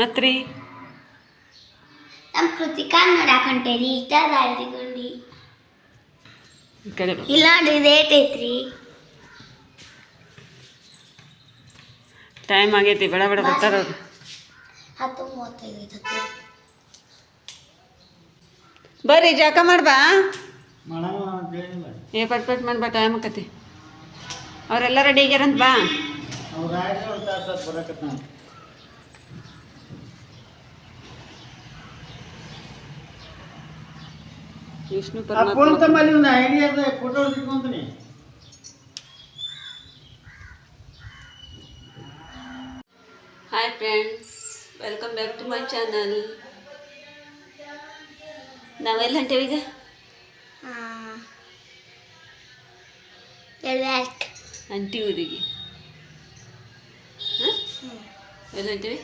ಮತ್ರಿ ನಮ್ಮ ಕೃತಿಕಾ ನೋಡಾಕೊಂಟೇರಿ ಇಷ್ಟ ಅದಾಳ್ರಿ ಈ ಕಡೆ ಬಾ. ಇಲ್ಲ ನೋಡ್ರಿ ರೇಟ್ ಐತ್ರಿ ಟೈಮ್ ಆಗೈತಿ ಬೇಡ ಬೇಡ ಬರ್ತಾರ ಅವ್ರು ಹತ್ತು ಮೂವತ್ತೈದು ಐತತ್ತು ಬರ್ರಿ ಜಾಕ ಮಾಡ್ಬಾ ಮಾಡವ ಅಂತ ಹೇಳಿಲ್ಲ ಏ ಪಟ್ ಪಟ್ ಮಾಡ್ಬಾ ಟೈಮ್ ಆಕತಿ ಅವರೆಲ್ಲ ರೆಡಿ ಆಗ್ಯಾರಂತ ಬಾ ಅವ್ರು ಆಯ್ತು ಒಂದು ತಾಸು ಬರಕತ್ತ ವಿಷ್ಣು ಆ ಫೋನ್ ಪರಮಾತ್ಮ ತಮ್ಮಲ್ಲಿ ಒಂದು ಐಡಿಯಾ ಅದ photo ಹಿಡ್ಕೊಂತೀನಿ hi friends welcome back to my channel ನಾವೆಲ್ಲ ಹೊಂಟೇವಿ ಈಗ ಎಳ್ವ್ಯಾಕ್ ಅಂಟಿ ಊರಿಗೆ ಹಾಂ ಎಲ್ಲ ಹೊಂಟೇವಿ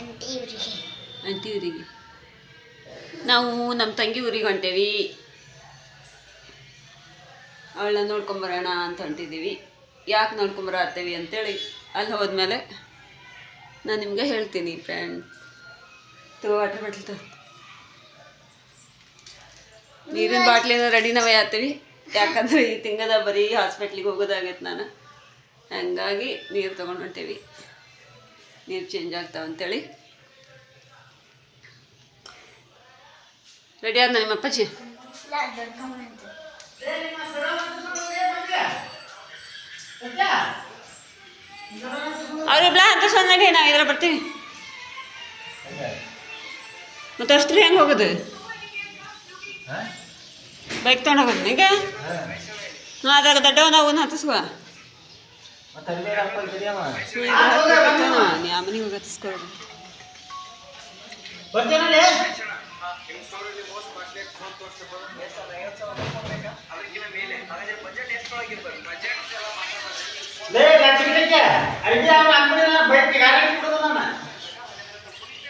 ಅಂಟಿ ಇವ್ರಿಗೆ ಅಂಟಿ ಊರಿಗೆ ನಾವು ನಮ್ಮ ತಂಗಿ ಊರಿಗೆ ಹೊಂಟೇವಿ. ಅವಳನ್ನ ನೋಡ್ಕೊಂಬರೋಣ ಅಂತ ಹೊಂಟಿದ್ದೀವಿ ಯಾಕೆ ನೋಡ್ಕೊಂಬರ ಹತ್ತೇವಿ ಅಂತೇಳಿ ಅಲ್ಲಿ ಹೋದ್ಮೇಲೆ ನಾನು ನಿಮಗೆ ಹೇಳ್ತೀನಿ ಫ್ರೆಂಡ್ಸ್ ತೋ ವಾಟರ್ ಬಾಟ್ಲ್ ತೋ ನೀರಿನ ಬಾಟ್ಲಿನ ರೆಡಿ ನಾವೇ ಆಗ್ತೀವಿ. ಯಾಕಂದ್ರೆ ಈ ತಿಂಗದ ಬರೀ ಹಾಸ್ಪಿಟ್ಲಿಗೆ ಹೋಗೋದಾಗೈತೆ ನಾನು. ಹಂಗಾಗಿ ನೀರು ತೊಗೊಂಡು ಹೊಂಟೇವಿ. ನೀರು ಚೇಂಜ್ ಆಗ್ತಾವ ರೆಡಿ ಆದ ನಿಮ್ಮ ಅಪ್ಪಾಜಿ? ಅವ್ರಿಬ್ಲ ಅಂತ ಸೊನ್ನಾಗಿ ನಾವು ಇದ್ರ ಬರ್ತೀವಿ ಮತ್ತೆ ಅಷ್ಟ್ರಿ ಹೆಂಗೆ ಹೋಗೋದು? ಬೈಕ್ ತೊಗೊಂಡು ಹೋಗೋದು ಈಗ? ಹಾಂ ಅದ್ರಾಗ ದೊಡ್ಡವನ ಅವನ್ನ ಹತ್ತಿಸ್ಕೋ. ನೀ ಆಮನಿಗೆ ಹೋಗಿ ಹತ್ತಿಸ್ಕೊಳ್ಳೋದು ಬರ್ತೀನಲ್ಲಿ ಲೇ ಗಟ್ಟಿಗೆ ಅಡಿಗೆ ಅವ್ನ ಅಂಗಡಿ ಬೈಕ್ ಗ್ಯಾರಂಟಿ ಕೊಡೋದು ನಾನು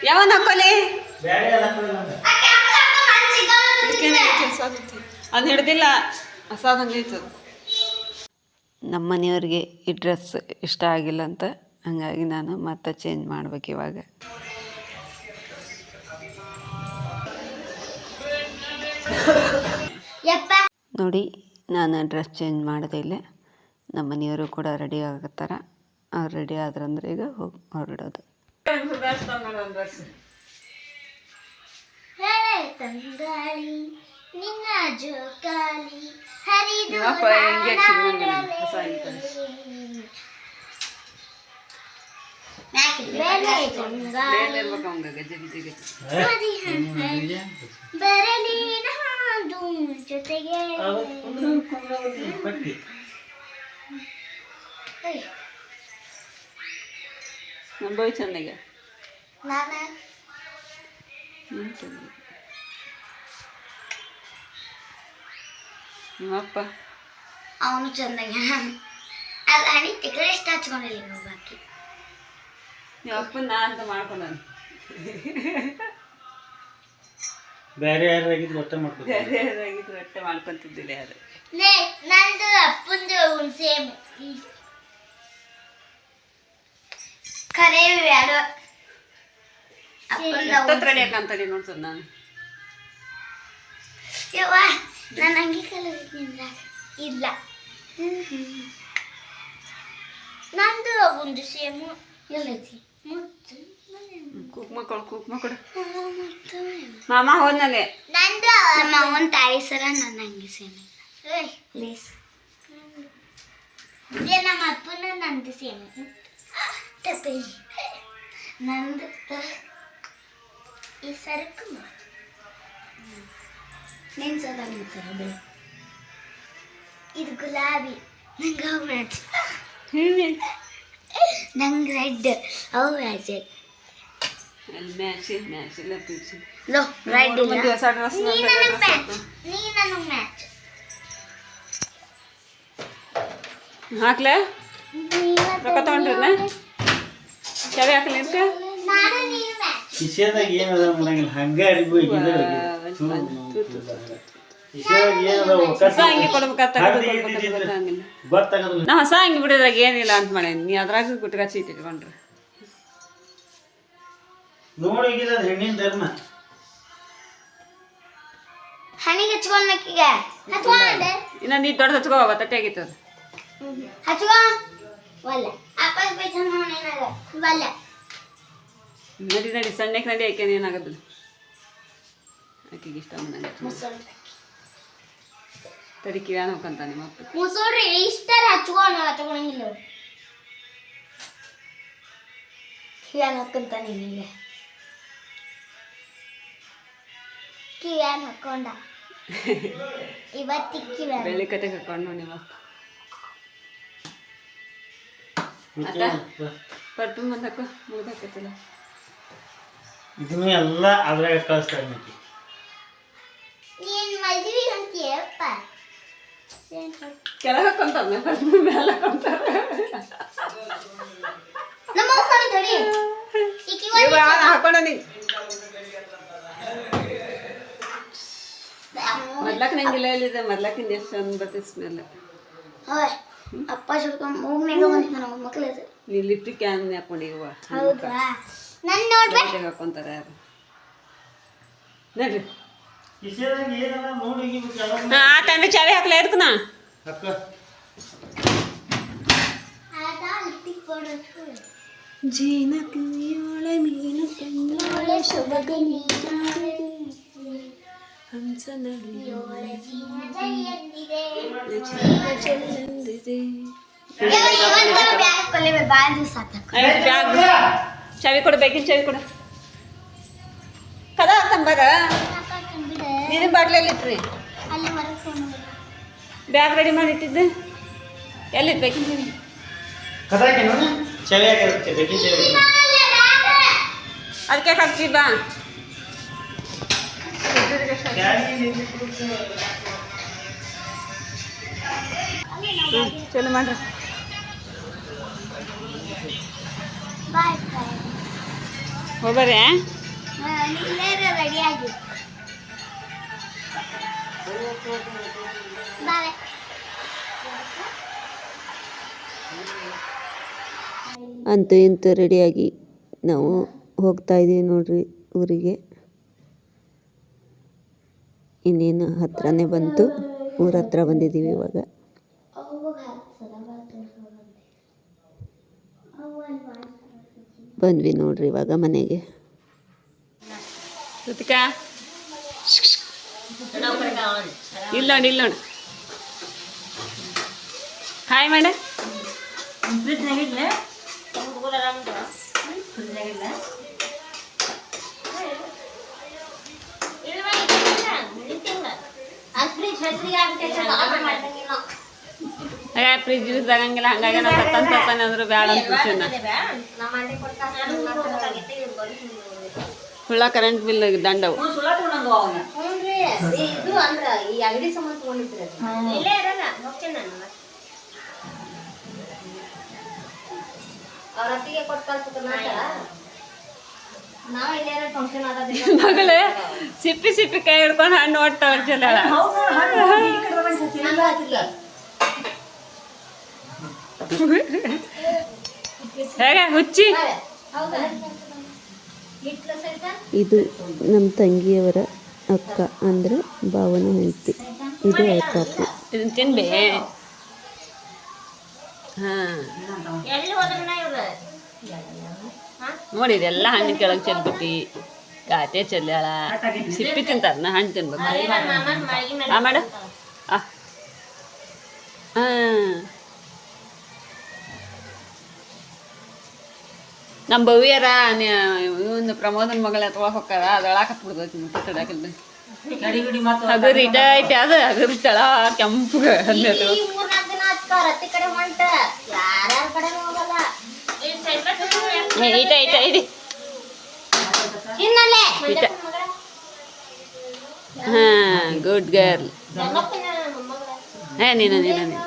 ಯಾವನ್ ಹಾಕೋಲಿ ಬೇರೆ ಎಲ್ಲ ಕೊಡೋದು ನಾನು ಅದು ಹಿಡ್ದಿಲ್ಲ ನಮ್ಮ ಮನೆಯವ್ರಿಗೆ ಈ ಡ್ರೆಸ್ ಇಷ್ಟ ಆಗಿಲ್ಲ ಅಂತ ಹಂಗಾಗಿ ನಾನು ಮತ್ತೆ ಚೇಂಜ್ ಮಾಡ್ಬೇಕು ಇವಾಗ. ನೋಡಿ ನಾನು ಡ್ರೆಸ್ ಚೇಂಜ್ ಮಾಡಿದೆ ಇಲ್ಲ. ನಮ್ಮ ಮನೆಯವರು ಕೂಡ ರೆಡಿ ಆಗತ್ತಾರ. ಅವ್ರು ರೆಡಿ ಆದ್ರಂದ್ರೆ ಈಗ ಹೋಗಿ ಹೊರಡೋದು. ನಿನ್ನ ಜೋಕಾಲಿ ಹರಿದು ನಿಮ್ಮಪ್ಪ injection ಮಾಡಿದ್ದಾನೆ, ಹೊಸ injection. ಬೆಲೆ ತಂಗಾಳಿ ಗಜ ಗಜ ಗಜ ಹರಿ ಹರಿ ಬರಲಿನ ಹಾಡು ಜೊತೆಗೆ ಪಟ್ಟಿ ಏಯ್, ನಮ್ಮ ಬಾಯ್ ಚಂದಾಗ ನಾನ ಹ್ಮ್, ಚಂದ. ನಿಮ್ಮಪ್ಪ ಅವನು ಚಂದಾಗ ಅದು ಹಣಿ ತಿಕ್ಕರೆ ಇಷ್ಟ ಹಚ್ಕೊಂಡಿಲ್ಲ ನೀವು ಬಾಕಿ ನಿಮ್ಮಪ್ಪ ನಾ ಅಂತ ಮಾಡ್ಕೊಂಡ ಬೇರೆ ಯಾರಾಗಿದ್ದು ಒಟ್ಟ ಮಾಡ್ಕೊತೀನಿ ಬೇರೆ ಯಾರಾಗಿದ್ರು ಅಟ್ಟೆ ಮಾಡ್ಕೊಂತಿದ್ದಿಲ್ಲ ಅದು ನೇ ನಂದು ಅಪ್ಪಂದು ಸೇಮ್ ಖರೆ ಯಾರು? ಅಪ್ಪನ ರೆಡಿ ಹಾಕಂತಡಿ ನೋಡ್ಸದ್ ನಾನು. ಯವ್ವ ನಾನು ಅಂಗಿ ಕಲರ್ ನಿಂದ್ರ ಇಲ್ಲ. ನಂದು ಒಂದು ಸೇಮು ಎಲ್ಲೈತಿ? ಕುಕ್ಮ ಕೊಡು ಕುಕ್ಮ ಕೊಡು. ಮಾಮ ಹೋದ್ನಲ್ಲಿ ನಂದು ನಮ್ಮ ಅವನ ತಾಯಿ ಸರ ನನ್ನ ಹಂಗೆ ಸೇಮ್ ಪ್ಲೀಸ್. ಇದೇ ನಮ್ಮ ಅಪ್ಪನ ನಂದು ಸೇಮ್ ನಂದು ಈ ಸರಕು ನೆನ್ಸೋದ ಅಂತಾರೆ ಬೆಳೆ ಇದು ಗುಲಾಬಿ. ನಂಗೆ ಮ್ಯಾಚ್ ನಂಗೆ ರೆಡ್ ಅವು ಮ್ಯಾಚ್ ಅಲ್ಲಿ ಮ್ಯಾಚ್ ಮ್ಯಾಚ್ ಇಲ್ಲ ಪೀಚ್ ಲೋ ರೆಡ್ ಇಲ್ಲ ಹೊಸ ಡ್ರೆಸ್ ನೀ ನನಗೆ ಮ್ಯಾಚ್ ನೀ ನನಗೆ ಮ್ಯಾಚ್ ಹಾಕ್ಲೆ ರೊಕ್ಕ ತಗೊಂಡ್ರನ ಚಾವಿ ಹಾಕ್ಲಿ ಇದಕ್ಕೆ ನಾನು ನೀನು ಮ್ಯಾಚ್ ಕಿಶೆದಾಗ ಏನದ ಮಾಡಂಗಿಲ್ಲ ಹಂಗ ಅರಿವು ಇದ್ರೆ ಕಿಶೆದಾಗ ಏನದ ಹೊಸ ಅಂಗಿ ಕೊಡ್ಬೇಕಾತ ನಾ ಹೊಸ ಅಂಗಿ ಬಿಡೋದ್ರಾಗ ಏನಿಲ್ಲ ಅಂತ ಮಾಡೇನಿ. ನೀ ಅದ್ರಾಗ ಗುಟ್ಕ ಚೀಟಿ ಇಟ್ಕೊಂಡ್ರೆ. ನೋಡಿ ಹೆಣ್ಣಿನ ಧರ್ಮ. ಹಣಿಗೆ ಹಚ್ಕೊಂಡೆ ಇನ್ನ ನೀ ದೊಡ್ಡ ಹಚ್ಕೋ ತಟ್ಟೆ ಆಗಿತ್ತು ಅದು. ಹಚ್ಕೋ. ಆಕಾಶ ಬೇಸನ್ ನಡಿ ನಡಿ. ಸಣ್ಣಕ್ಕೆ ನಡಿ ಆಕೆ ಏನಾಗದು ಆಕೆಗೆ ಇಷ್ಟ ತಡಿ ಕಿವ್ಯಾನ ಹೋಗಂತ ನಿಮ್ಮ ಮುಸಳ್ರಿ ಇಷ್ಟರ ಹಚ್ಕೋಣ ಹಚ್ಕೊಳಂಗಿಲ್ಲ ಕಿವ್ಯಾನ ಹಾಕೊಂತಾನೆ ಈಗ. ಕಿವ್ಯಾನ ಹಾಕೊಂಡ ಇವತ್ತಿ ಕಿವ್ಯಾನ ಬೆಳ್ಳಿ ಕತೆ ಹಾಕೊಂಡು ನಿಮ್ಮ? ಪರ್ಫ್ಯೂಮ್ ಬಂದಕ್ಕ? ಮುಗ್ದಾಕೈತಲ್ಲ? ಇದನ್ನು ಎಲ್ಲ ಅದ್ರಾಗ ಕಳಿಸ್ತಾರೆ ಕೆಳಗೆ ಹಾಕೊಂತಾರ ಪರ್ಫ್ಯೂಮ್ ಮೇಲೆ ಈಕಿ ನೀ ಮೊದ್ಲಕ್ಕೆ ನಂಗಿಲ್ಲ ಇಲ್ಲಿದೆ ಮೊದ್ಲಕ್ಕಿಂದ ಎಷ್ಟು ಚಂದ ಬರ್ತೈತೆ ಸ್ಮೆಲ್ ಅಪ್ಪ ಸುಡ್ಕೊಂಡ್ ಮೂಗ್ನಾಗ ಬಂತು ನಮ್ಮ ಮಕ್ಳು ನೀ ಲಿಪ್ಟಿಕ್ ಕ್ಯಾನ್ ಹಾಕೊಂಡಿವ ಹೌದಾ ನನ್ ನೋಡ್ರಿ ಹಾಕೊಂತಾರ ಯಾರು? ನೋಡ್ರಿ. ಹಾ ಆತಂದ್ರೆ ಚಾವಿ ಹಾಕ್ಲಾ ಇರ್ಕನ ಅಕ್ಕ. ಜೀನಕಿಯೋಳೆ ಮೀನು ಕಣ್ಣೋಳೆ ಶುಭದ ಹಂಸ ನಡಿಯೋಳೆ ಚೆಲ್ಲಂದಿದೆ ಬಾಳ ದಿವಸ ಆಯ್ತು, ಬ್ಯಾಗ್ ಚಾವಿ ಕೊಡು ಬೇಕಿನ ಚವಿ ಕೊಡು. ಕದ ತಂಬಾರ ನೀರಿನ ಬಾಟ್ಲಲ್ಲಿ ಇಟ್ರಿ. ಅಲ್ಲಿ ಹೊರಗೆ ಬ್ಯಾಗ್ ರೆಡಿ ಮಾಡಿ ಇಟ್ಟಿದ್ದೆ. ಎಲ್ಲಿ ಬೇಕಿನ ಚಾವಿ ಕದಾಕೇನು ಚವಿ ಆಗಿರುತ್ತೆ ಬೇಕಿನ ಚವಿ ಅದಕ್ಕೆ ಹಾಕ್ತಿ ಬಾ. ಚಲೋ ಮಾಡ್ರಿ. ಹೋಗ್ರಿ ಹೋಗ್ಬರ್ರಿ ರೆಡಿ ಆಗಿ. ಬಾಯ್. ಅಂತೂ ಇಂತೂ ರೆಡಿಯಾಗಿ ನಾವು ಹೋಗ್ತಾ ಇದ್ದೀವಿ ನೋಡ್ರಿ ಊರಿಗೆ. ಇನ್ನೇನು ಹತ್ರನೇ ಬಂತು. ಊರ ಹತ್ರ ಬಂದಿದ್ದೀವಿ ಇವಾಗ. ಬಂದ್ವಿ ನೋಡ್ರಿ ಇವಾಗ ಮನೆಗೆ. ಋತಿಕಾ ಇಲ್ಲ ನೋಡಿ ಇಲ್ಲ ನೋಡಿ ಹಾಯ್ ಮೇಡ ಫ್ರಿಜ್ ಯೂಸ್ ಆಗಂಗಿಲ್ಲ ಹಂಗಾಗಿ ತತ್ತಾನೆ ಅಂದ್ರೆ ಬೇಡ ಅಂತ ಹುಳ್ಳ ಕರೆಂಟ್ ಬಿಲ್ ದಂಡವು. ಮಗಳೇ ಸಿಪ್ಪಿ ಸಿಪ್ಪಿ ಕೈ ಹಿಡ್ಕೊಂಡು ಹಣ್ಣು ಚೆಲ್ಲ ಹೇಗೆ ಹುಚ್ಚಿ? ಇದು ನಮ್ಮ ತಂಗಿಯವರ ಅಕ್ಕ ಅಂದ್ರೆ ಭಾವನ ಹೆಂಡತಿ. ಇದು ಇದನ್ನ ತಿನ್ಬೇ. ನೋಡಿ, ಇದೆಲ್ಲ ಹಣ್ಣಿನ ಕೆಳಗೆ ಚೆಲ್ಬಿಟ್ಟು. ಕಾತೆ ಚೆಲ್ಲಾಳ ಸಿಪ್ಪಿ ತಿಂತಾರನ ಹಣ್ಣು ತಿನ್ಬೇಕು. ಆ, ಮಾಡ. ನಮ್ಮ ಭವ್ಯರ ಇವನು ಪ್ರಮೋದನ್ ಮಗಳ ತೊಗೊಳಕ್ ಹೋಗ್ತಾರ ಅದೊಳಕ ಬಿಡ್ದೈತಿ ಮತ್ತೆ ತಡಕಿಲ್ಲ ಹಗರ್ ಇಟ ಐತಿ ಅದು ಹಗರ್ ತಳ ಕೆಂಪಗ ಅಲ್ಲೇ ಅದು. ಈ ದಿನ ಹಚ್ಕಾರ ಹತ್ತಿ ಕಡೆ ಹೊಂಟ. ಯಾರ್ಯಾರ ಕಡೆ ಹೋಗಲ್ಲ. ಏ, ಇಟ ಇಟ ಇಡಿ. ಹಾ ಇಟ. ಹಾಂ ಗುಡ್ ಗರ್ಲ್ ಏ ನೀನು ನೀನು ನೀನು.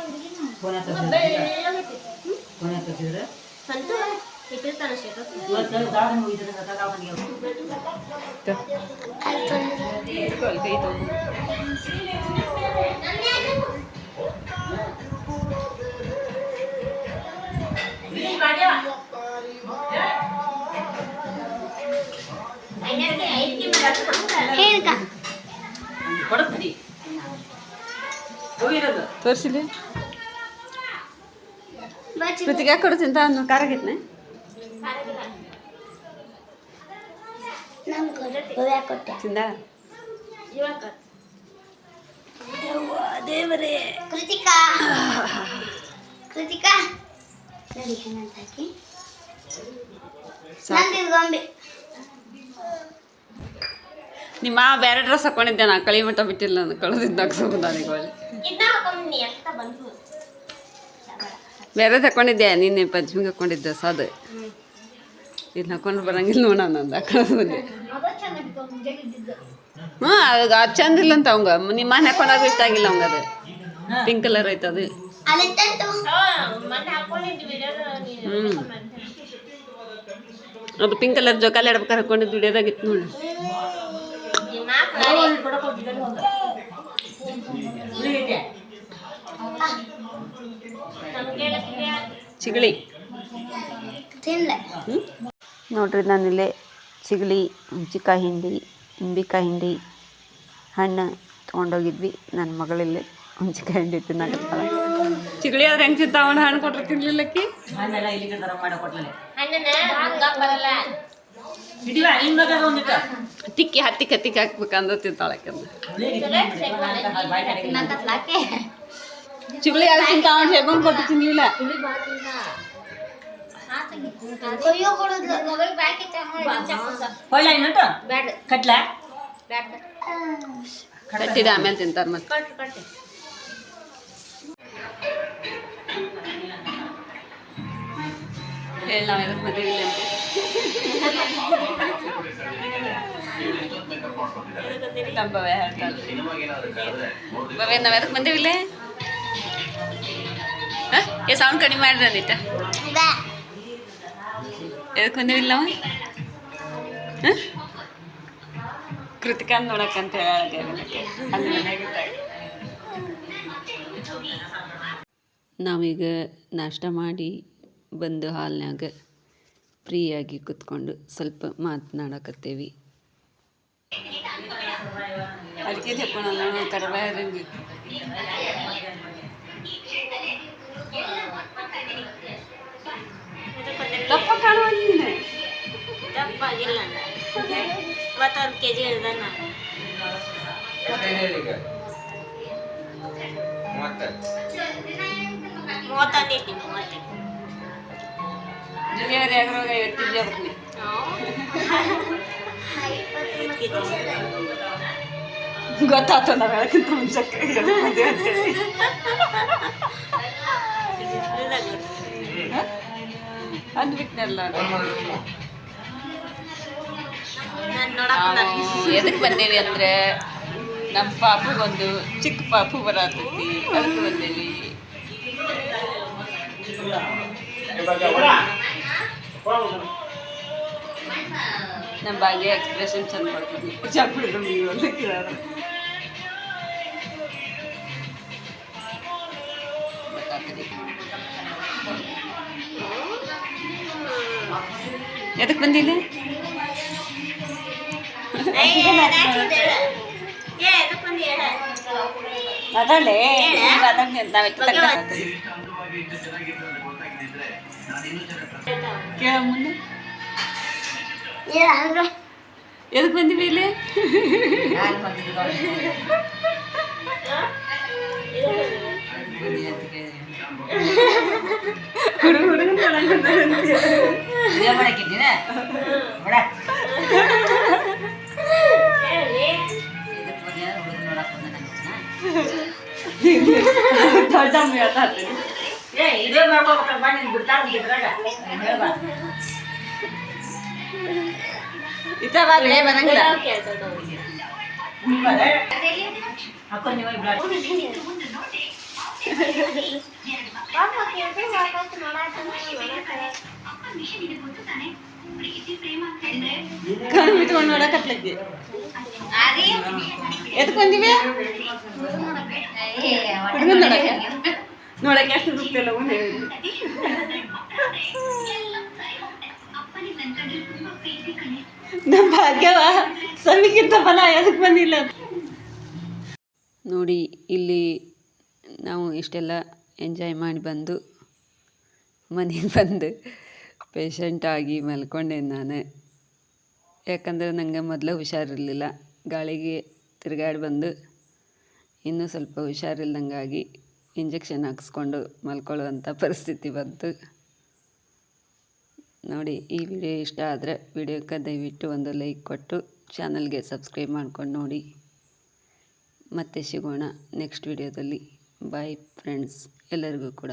ತೋರಿಸಿಲಿ ಪ್ರತಿಗೆ ಕೊಡ್ತೀನಿ? ತಾನು ಖಾರ ಆಗೈತೆ ತಿಂದ? ಕೃತಿಕಾ. ಕೃತಿಕಾ. ನೋಡಿ ಏನಂತ ಹಾಕಿ. ಗೊಂಬೆ. ನಿಮ್ಮ ಬೇರೆ ಡ್ರೆಸ್ ಹಾಕೊಂಡಿದ್ದೆ ನಾ ಕಳಿ ಮಟ್ಟ ಬಿಟ್ಟಿಲ್ಲ ನಾನು ಕಳೆದಿದ್ದ ಬಂತು ಬೇರೆ ತಕೊಂಡಿದ್ದೆ ನಿನ್ನೆ ಪಂಚಮಿಗೆ ಹಾಕೊಂಡಿದ್ದೆ ಸಾದು ಇದು ಹಾಕೊಂಡು ಬರಂಗಿಲ್ಲ ನೋಡ ನಂದು ಕಳೆದು ಬಂದೆ ಹಾಂ ಅದು ಅದು ಚಂದ ಇಲ್ಲ ಅಂತ ಅವಂಗ. ನಿಮ್ಮ ಮನೆ ಹಾಕೊಂಡಾಗ ಇಷ್ಟ ಆಗಿಲ್ಲ ಅವಂಗ ಅದು. ಪಿಂಕ್ ಕಲರ್ ಐತೆ ಅದು. ಹ್ಞೂ ಅದು ಪಿಂಕ್ ಕಲರ್ ಜೋಕಾಲಿ ಆಡ್ಬೇಕಾರೆ ಹಾಕೊಂಡಿದ್ದು ದುಡಿಯೋದಾಗಿತ್ತು ನೋಡಿ. ಚಿಗಳಿ. ತಿನ್ಲೆ. ಹ್ಞೂ ನೋಡ್ರಿ ನಾನಿಲ್ಲೇ ಚಿಗಳಿ ಹುಂಚಿಕಾಯಿ ಹಿಂಡಿ ಇಂಬಿಕಾಯಿ ಹಿಂಡಿ ಹಣ್ಣು ತೊಗೊಂಡೋಗಿದ್ವಿ. ನನ್ನ ಮಗಳಿಲ್ಲಿ ಹುಂಚಿಕಾಯಿ ಹಿಂಡಿ ತಿನ್ನಕತ್ತಾಳ ಚಿಗಳಿ ಆದ್ರೆ ಹೆಂಗೆ ತಿಂತಾವಣ ಹಣ್ಣು ಕೊಟ್ರೆ ತಿನ್ಲಿಲ್ಲಕ್ಕಿ ತಿಕ್ಕಿ ಹತ್ತಿ ಕತ್ತಿಗೆ ಹಾಕ್ಬೇಕಂದ್ರೆ ತಿನ್ನಕತ್ಲಾಕೆ. ಚಿಗಳಿ ಯಾರು ತಿಂತಾವಣ ಹೇಗೊಂಡು ಕೊಟ್ಟು ತಿನ್ಲಿಲ್ಲ. ಹೊಳ್ಳ ಇನ್ನೊಟ್ಟು ಬ್ಯಾಡ. ಕಟ್ಲ? ಬ್ಯಾಡ. ಕಟ್ಟಿದ ಆಮೇಲೆ ತಿಂತಾರೆ ಮತ್ತೆ. ಕಟ್ಟು ಕಟ್ಟು ಹೇಳಿ ನಾವು ಎದಕ್ಕೆ ಮದುವೆ ಅಂತ. ನಮ್ಮ ಭವ್ಯ ಹೇಳ್ತಾಳೆ ಭವ್ಯ ನಾವು ಎದಕ್ಕೆ ಬಂದೇವಿಲ್ಲ ಏ ಸೌಂಡ್ ಕಡಿಮೆ ಮಾಡ್ರಿ ಅಂದಿಟ್ಟ ಬ್ಯಾ ಎದಕ್ಕೆ ಕೃತಿಕ ನಾವು ಹ? ಕೃತಿಕಾನ್ ನೋಡಕ್ಕಂತ ನಾವೀಗ ನಾಷ್ಟ ಮಾಡಿ ಬಂದು ಹಾಲ್ನಾಗ ಫ್ರೀಯಾಗಿ ಕುತ್ಕೊಂಡು ಸ್ವಲ್ಪ ಮಾತನಾಡಕತ್ತೇವಿ. ಅದಕ್ಕೆ ತೆಕ್ಕೊಳ್ಳೋಣ ಕಡಬಾಯದಂಗೆ ದಪ್ಪ ಕಾಣುವ ನೀನು ತಪ್ಪಾಗಿಲ್ಲ ಮತ್ತೊಂದು ಕೆ ಜಿ ಹಿಡ್ದಣ್ಣ ಮೂವತ್ತೊಂದು ಐತಿ ಮೂವತ್ತು. ಐವತ್ತು ಜಿ ಬರ್ತೀನಿ ಗೊತ್ತಾಯ್ತು ನಾವು ಹೇಳಕ್ಕಿಂತ ಅಂತೇಳಿ ಅಂದ್ಬಿಟ್ನಲ್ಲ ಎದಕ್ಕೆ ಬಂದೇವಿ ಅಂದ್ರೆ ನಮ್ಮ ಪಾಪುಗೊಂದು ಚಿಕ್ಕ ಪಾಪು ಬರತೈತಿ ಅದಕ್ಕೆ ಬಂದೇವಿ. ನಮ್ಮ ಭಾಗ್ಯ ಎಕ್ಸ್ಪ್ರೆಷನ್ ಚಂದ ಮಾಡ್ತೀನಿ ಅಂತ ಕುಡಿದು ನೀವು ಅದಕ್ಕಿದ್ದಾರೆ ಎದಕ್ಕೆ ಬಂದಿಲ್ಲ ಮಾತಾಡಲೇ ಕೇಳ ಮುಂದೆ. ಎದಕ್ಕೆ ಬಂದಿವಿ ಇಲ್ಲಿ? ಹುಡುಗ ಹುಡುಗನ ಮಾಡಕ್ಕಿದ್ದೀನ ಬಿಡ ದೊಡ್ಡ ಏ ಇದೇ ಮಾಡ್ಕೋಬೇಕಲ್ಲ ಬಾ ನೀನು ಬಿಡ್ತಾರ ಬಿಡ್ರಾಗ ಹೇಳ್ಬಾ ಇತ್ತ ಬಾಗ್ಲೇ ಬರಂಗಿಲ್ಲ ಹಾಕೊಂಡು ನೀವು ಇಬ್ರು ಕಣ್ಣು ಬಿಟ್ಕೊಂಡು ನೋಡಕತ್ಲಕ್ಕೆ ಎದಕ್ಕೆ ಬಂದಿವಿ? ಹುಡುಗನ್ ನೋಡಕ್ಕೆ. ನೋಡಕ್ಕೆ ಎಷ್ಟು ದುಡ್ಡಿಲ್ಲ ಹೇಳಿ ನಮ್ಮ ಭಾಗ್ಯವ ಸಮಿಗಿಂತ ಫಲ ಎದಕ್ಕೆ ಬಂದಿಲ್ಲ ನೋಡಿ, ಇಲ್ಲಿ ನಾವು ಇಷ್ಟೆಲ್ಲ ಎಂಜಾಯ್ ಮಾಡಿ ಬಂದು ಮನೆಗೆ ಬಂದು ಪೇಷಂಟಾಗಿ ಮಲ್ಕೊಂಡೆ ನಾನು. ಯಾಕಂದರೆ ನನಗೆ ಮೊದಲೇ ಹುಷಾರಿರಲಿಲ್ಲ. ಗಾಳಿಗೆ ತಿರುಗಾಡಿ ಬಂದು ಇನ್ನೂ ಸ್ವಲ್ಪ ಹುಷಾರಿಲ್ದಂಗಾಗಿ ಇಂಜೆಕ್ಷನ್ ಹಾಕಿಸ್ಕೊಂಡು ಮಲ್ಕೊಳ್ಳುವಂಥ ಪರಿಸ್ಥಿತಿ ಬಂತು. ನೋಡಿ, ಈ ವಿಡಿಯೋ ಇಷ್ಟ ಆದರೆ ವಿಡಿಯೋಕ್ಕೆ ದಯವಿಟ್ಟು ಒಂದು ಲೈಕ್ ಕೊಟ್ಟು ಚಾನಲ್ಗೆ ಸಬ್ಸ್ಕ್ರೈಬ್ ಮಾಡ್ಕೊಂಡು ನೋಡಿ. ಮತ್ತೆ ಸಿಗೋಣ ನೆಕ್ಸ್ಟ್ ವಿಡಿಯೋದಲ್ಲಿ. ಬಾಯ್ ಫ್ರೆಂಡ್ಸ್ ಎಲ್ಲರಿಗೂ ಕೂಡ.